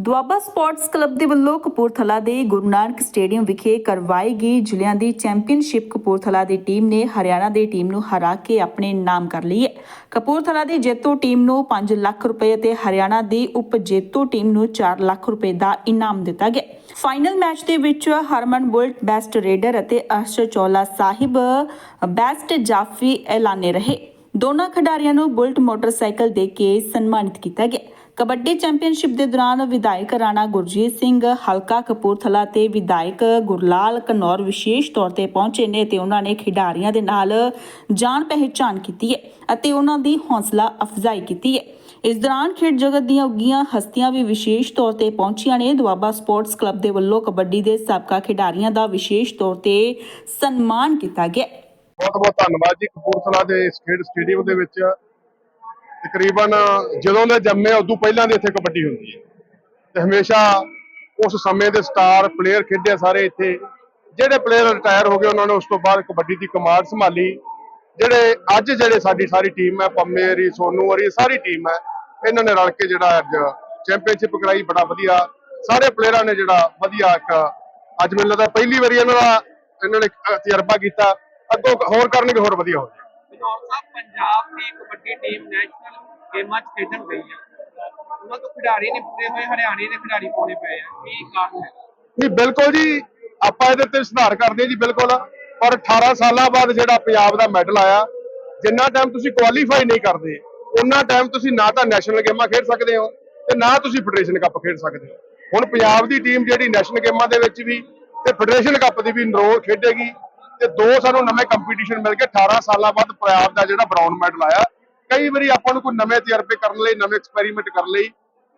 Doaba sports club ਦੇ ਵੱਲੋਂ ਕਪੂਰਥਲਾ ਦੇ ਗੁਰੂ ਨਾਨਕ ਸਟੇਡੀਅਮ ਵਿਖੇ ਕਰਵਾਈ ਗਈ ਜ਼ਿਲ੍ਹਿਆਂ ਦੀ ਚੈਂਪੀਅਨਸ਼ਿਪ ਕਪੂਰਥਲਾ ਦੀ ਟੀਮ ਨੇ ਹਰਿਆਣਾ ਦੀ ਟੀਮ ਨੂੰ ਹਰਾ ਕੇ ਆਪਣੇ ਨਾਮ ਕਰ ਲਈ ਹੈ। ਕਪੂਰਥਲਾ ਦੀ ਜੇਤੂ ਟੀਮ ਨੂੰ 5 ਲੱਖ ਰੁਪਏ ਅਤੇ ਹਰਿਆਣਾ ਦੀ ਉਪ ਜੇਤੂ ਟੀਮ ਨੂੰ 4 ਲੱਖ ਰੁਪਏ ਦਾ ਇਨਾਮ ਦਿੱਤਾ ਗਿਆ। ਫਾਈਨਲ ਮੈਚ ਦੇ ਵਿੱਚ ਹਰਮਨ ਬੁਲਟ ਬੈਸਟ ਰੇਡਰ ਅਤੇ ਅਰਸ਼ ਚੋਲਾ ਸਾਹਿਬ ਬੈਸਟ ਜਾਫੀ ਐਲਾਨੇ ਰਹੇ। ਦੋਨਾਂ ਖਿਡਾਰੀਆਂ ਨੂੰ ਬੁਲਟ ਮੋਟਰਸਾਈਕਲ ਦੇ ਕੇ ਸਨਮਾਨਿਤ ਕੀਤਾ ਗਿਆ। ਕਬੱਡੀ ਚੈਂਪੀਅਨਸ਼ਿਪ ਦੇ ਦੌਰਾਨ ਵਿਧਾਇਕ ਰਾਣਾ ਗੁਰਜੀਤ ਸਿੰਘ, ਹਲਕਾ ਕਪੂਰਥਲਾ ਤੇ ਵਿਧਾਇਕ ਗੁਰਲਾਲ ਕਨੌਰ ਵਿਸ਼ੇਸ਼ ਤੌਰ ਤੇ ਪਹੁੰਚੇ ਨੇ ਤੇ ਉਹਨਾਂ ਨੇ ਖਿਡਾਰੀਆਂ ਦੇ ਨਾਲ ਜਾਣ ਪਹਿਚਾਣ ਕੀਤੀ ਹੈ ਅਤੇ ਉਹਨਾਂ ਦੀ ਹੌਸਲਾ ਅਫਜ਼ਾਈ ਕੀਤੀ ਹੈ। ਇਸ ਦੌਰਾਨ ਖੇਡ ਜਗਤ ਦੀਆਂ ਉੱਗੀਆਂ ਹਸਤੀਆਂ ਵੀ ਵਿਸ਼ੇਸ਼ ਤੌਰ ਤੇ ਪਹੁੰਚੀਆਂ ਨੇ। ਦੁਆਬਾ ਸਪੋਰਟਸ ਕਲੱਬ ਦੇ ਵੱਲੋਂ ਕਬੱਡੀ ਦੇ ਸਾਬਕਾ ਖਿਡਾਰੀਆਂ ਦਾ ਵਿਸ਼ੇਸ਼ ਤੌਰ ਤੇ ਸਨਮਾਨ ਕੀਤਾ ਗਿਆ। ਬਹੁਤ ਬਹੁਤ ਧੰਨਵਾਦ ਜੀ ਕਪੂਰਥਲਾ ਦੇ ਇਸ ਖੇਡ ਸਟੇਡੀਅਮ ਦੇ ਵਿੱਚ। ਤਕਰੀਬਨ ਜਦੋਂ ਦੇ ਜੰਮੇ ਉਦੋਂ ਪਹਿਲਾਂ ਦੀ ਇੱਥੇ ਕਬੱਡੀ ਹੁੰਦੀ ਹੈ। ਤੇ ਹਮੇਸ਼ਾ ਉਸ ਸਮੇਂ ਦੇ ਸਟਾਰ ਪਲੇਅਰ ਖੇਡੇ ਸਾਰੇ ਇੱਥੇ। ਜਿਹੜੇ ਪਲੇਅਰ ਰਿਟਾਇਰ ਹੋ ਗਏ, ਉਹਨਾਂ ਨੇ ਉਸ ਤੋਂ ਬਾਅਦ ਕਬੱਡੀ ਦੀ ਕਮਾਂਡ ਸੰਭਾਲੀ। ਜਿਹੜੇ ਅੱਜ ਜਿਹੜੇ ਸਾਡੀ ਸਾਰੀ ਟੀਮ ਹੈ, ਪੰਮੇ ਹਰੀ, ਸੋਨੂ ਹਰੀ ਸਾਰੀ ਟੀਮ ਹੈ, ਇਹਨਾਂ ਨੇ ਰਲ ਕੇ ਜਿਹੜਾ ਅੱਜ ਚੈਂਪੀਅਨਸ਼ਿਪ ਕਰਾਈ, ਬੜਾ ਵਧੀਆ। ਸਾਰੇ ਪਲੇਅਰਾਂ ਨੇ ਜਿਹੜਾ ਵਧੀਆ ਇੱਕ ਅੱਜ ਮੈਨੂੰ ਲੱਗਦਾ ਪਹਿਲੀ ਵਾਰੀ ਇਹਨਾਂ ਦਾ ਇਹਨਾਂ ਨੇ ਤਜਰਬਾ ਕੀਤਾ। ਅੱਗੋਂ ਹੋਰ ਕਰਨਗੇ ਹੋਰ ਵਧੀਆ ਹੋ ਬਨੌਰ ਸਾਹਿਬ ਪੰਜਾਬ ਦੀ ਕਬੱਡੀ ਟੀਮ ਨੈਸ਼ਨਲ ਗੇਮਾਂ 'ਚ ਖੇਡਣ ਗਈ ਹੈ। ਉਹਨਾਂ ਤੋਂ ਖਿਡਾਰੀ ਨਹੀਂ ਪੂਰੇ ਹੋਏ ਹਰਿਆਣੇ ਦੇ ਖਿਡਾਰੀ ਪਾਉਣੇ ਪਏ ਆ। ਕੀ ਕਾਰਨ ਹੈ? ਨਹੀਂ ਬਿਲਕੁਲ ਜੀ ਆਪਾਂ ਇਹਦੇ ਤੇ ਸੁਧਾਰ ਕਰਦੇ ਹਾਂ ਜੀ ਬਿਲਕੁਲ। ਪਰ 18 ਸਾਲਾਂ ਬਾਅਦ ਜਿਹੜਾ ਪੰਜਾਬ ਦਾ ਮੈਡਲ ਆਇਆ ਜਿੰਨਾ ਟਾਈਮ ਤੁਸੀਂ ਕੁਆਲੀਫਾਈ ਨਹੀਂ ਕਰਦੇ ਉਹਨਾਂ ਟਾਈਮ ਤੁਸੀਂ ਨਾ ਤਾਂ ਨੈਸ਼ਨਲ ਗੇਮਾਂ ਖੇਡ ਸਕਦੇ ਹੋ ਤੇ ਨਾ ਤੁਸੀਂ ਫੈਡਰੇਸ਼ਨ ਕੱਪ ਖੇਡ ਸਕਦੇ ਹੋ। ਹੁਣ ਪੰਜਾਬ ਦੀ ਟੀਮ ਜਿਹੜੀ ਨੈਸ਼ਨਲ ਗੇਮਾਂ ਦੇ ਵਿੱਚ ਵੀ ਤੇ ਫੈਡਰੇਸ਼ਨ ਕੱਪ ਦੀ ਵੀ ਰੋਲ ਖੇਡੇਗੀ ਤੇ ਦੋ ਸਾਨੂੰ ਨਵੇਂ ਕੰਪੀਟੀਸ਼ਨ ਮਿਲ ਗਏ। 18 ਸਾਲਾਂ ਬਾਅਦ ਪੰਜਾਬ ਦਾ ਜਿਹੜਾ ਬ੍ਰਾਊਨ ਮੈਡਲ ਆਇਆ ਕਈ ਵਾਰੀ ਆਪਾਂ ਨੂੰ ਕੋਈ ਨਵੇਂ ਤਜਰਬੇ ਕਰਨ ਲਈ ਨਵੇਂ ਐਕਸਪੈਰੀਮੈਂਟ ਕਰਨ ਲਈ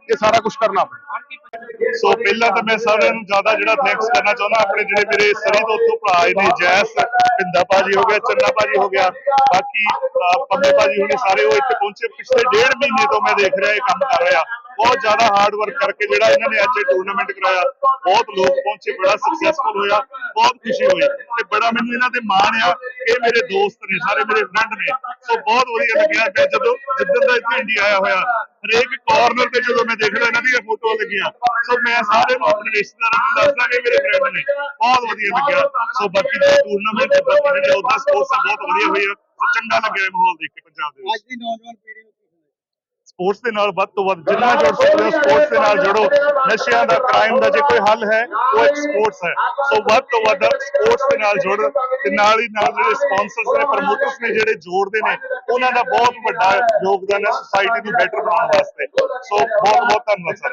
ਇਹ ਸਾਰਾ ਕੁਝ ਕਰਨਾ ਪੈਂਦਾ ਸੋ ਪਹਿਲਾਂ ਤਾਂ ਮੈਂ ਸਾਰਿਆਂ ਨੂੰ ਜ਼ਿਆਦਾ ਜਿਹੜਾ ਥੈਂਕਸ ਕਰਨਾ ਚਾਹੁੰਦਾ ਆਪਣੇ ਜਿਹੜੇ ਮੇਰੇ ਸਰੀ ਤੋਂ ਉੱਥੋਂ ਭਰਾ ਆਏ ਨੇ ਜੈਸ ਪਿੰਦਾ ਭਾਜੀ ਹੋ ਗਿਆ ਚੰਨਾ ਭਾਜੀ ਹੋ ਗਿਆ ਬਾਕੀ ਅਹ, ਪੰਮੇ ਭਾਜੀ ਹੋਣੇ ਸਾਰੇ ਉਹ ਇੱਥੇ ਪਹੁੰਚੇ। ਪਿਛਲੇ ਡੇਢ ਮਹੀਨੇ ਤੋਂ ਮੈਂ ਦੇਖ ਰਿਹਾ ਇਹ ਕੰਮ ਕਰ ਰਿਹਾ। ਬਹੁਤ ਜ਼ਿਆਦਾ ਹਾਰਡ ਵਰਕ ਕਰਕੇ ਜਿਹੜਾ ਇਹਨਾਂ ਨੇ ਅੱਜ ਇਹ ਟੂਰਨਾਮੈਂਟ ਕਰਾਇਆ, ਬਹੁਤ ਲੋਕ ਪਹੁੰਚੇ, ਬੜਾ ਸਕਸੈਸਫੁਲ ਹੋਇਆ, ਬਹੁਤ ਖੁਸ਼ੀ ਹੋਈ ਤੇ ਬੜਾ ਮੈਨੂੰ ਇਹਨਾਂ ਤੇ ਮਾਣ ਆ ਇਹ ਮੇਰੇ ਦੋਸਤ ਨੇ, ਸਾਰੇ ਮੇਰੇ ਫਰੈਂਡ ਨੇ, ਸੋ ਬਹੁਤ ਵਧੀਆ ਲੱਗਿਆ। ਮੈਂ ਜਦੋਂ ਜਿੱਦਣ ਦਾ ਇੱਥੇ ਇੰਡੀਆ ਆਇਆ ਹੋਇਆ, ਹਰੇਕ ਕਾਰਨਰ ਤੇ ਜਦੋਂ ਮੈਂ ਦੇਖਦਾ, ਇਹਨਾਂ ਦੀਆਂ ਫੋਟੋਆਂ ਲੱਗੀਆਂ, ਸੋ ਮੈਂ ਸਾਰੇ ਨੂੰ ਆਪਣੇ ਰਿਸ਼ਤੇਦਾਰਾਂ ਨੂੰ ਦੱਸਦਾ ਕਿ ਮੇਰੇ ਫਰੈਂਡ ਨੇ, ਬਹੁਤ ਵਧੀਆ ਲੱਗਿਆ। ਸੋ ਬਾਕੀ ਦੇ ਟੂਰਨਾਮੈਂਟ ਬਾਕੀ ਜਿਹੜੇ ਉਹਦਾ ਸਪੋਰਟਸ ਬਹੁਤ ਵਧੀਆ ਹੋਇਆ। ਚੰਗਾ ਲੱਗਿਆ ਮਾਹੌਲ ਦੇਖ ਕੇ ਪੰਜਾਬ ਦੇ ਵਿੱਚ। ਅੱਜ ਦੀ ਨੌਜਵਾਨ ਪੀੜ੍ਹੀ ਸਪੋਰਟਸ ਦੇ ਨਾਲ ਵੱਧ ਤੋਂ ਵੱਧ ਜਿੰਨਾ ਜੁੜ ਸਕਦੇ ਹੋ ਸਪੋਰਟਸ ਦੇ ਨਾਲ ਜੁੜੋ। ਨਸ਼ਿਆਂ ਦਾ ਕ੍ਰਾਈਮ ਦਾ ਜੇ ਕੋਈ ਹੱਲ ਹੈ, ਉਹ ਇੱਕ ਸਪੋਰਟਸ ਹੈ। ਸੋ ਵੱਧ ਤੋਂ ਵੱਧ ਸਪੋਰਟਸ ਦੇ ਨਾਲ ਜੁੜ ਤੇ ਨਾਲ ਹੀ ਨਾਲ ਜਿਹੜੇ ਸਪਾਂਸਰਸ ਨੇ ਪ੍ਰਮੋਟਰਸ ਨੇ ਜਿਹੜੇ ਜੋੜਦੇ ਨੇ, ਉਹਨਾਂ ਦਾ ਬਹੁਤ ਵੱਡਾ ਯੋਗਦਾਨ ਹੈ ਸੁਸਾਇਟੀ ਨੂੰ ਬੈਟਰ ਬਣਾਉਣ ਵਾਸਤੇ। ਸੋ ਬਹੁਤ ਬਹੁਤ ਧੰਨਵਾਦ ਸਰ